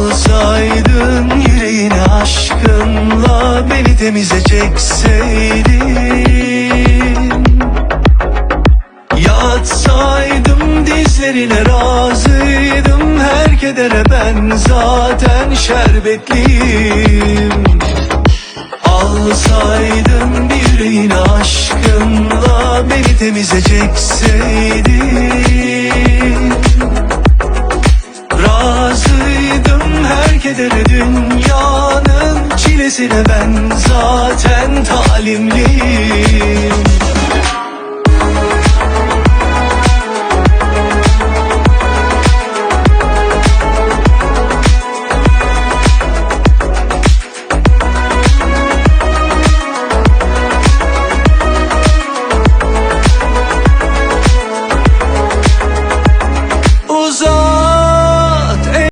Alsaydın yüreğini aşkınla Beni temize çekseydin. Yatsaydım dizlerine razıydım Her kedere ben zaten şerbetliyim. Alsaydın bir yüreğini aşkınla Beni temize çekseydin Kedere dünyanın çilesine ben zaten talimliyim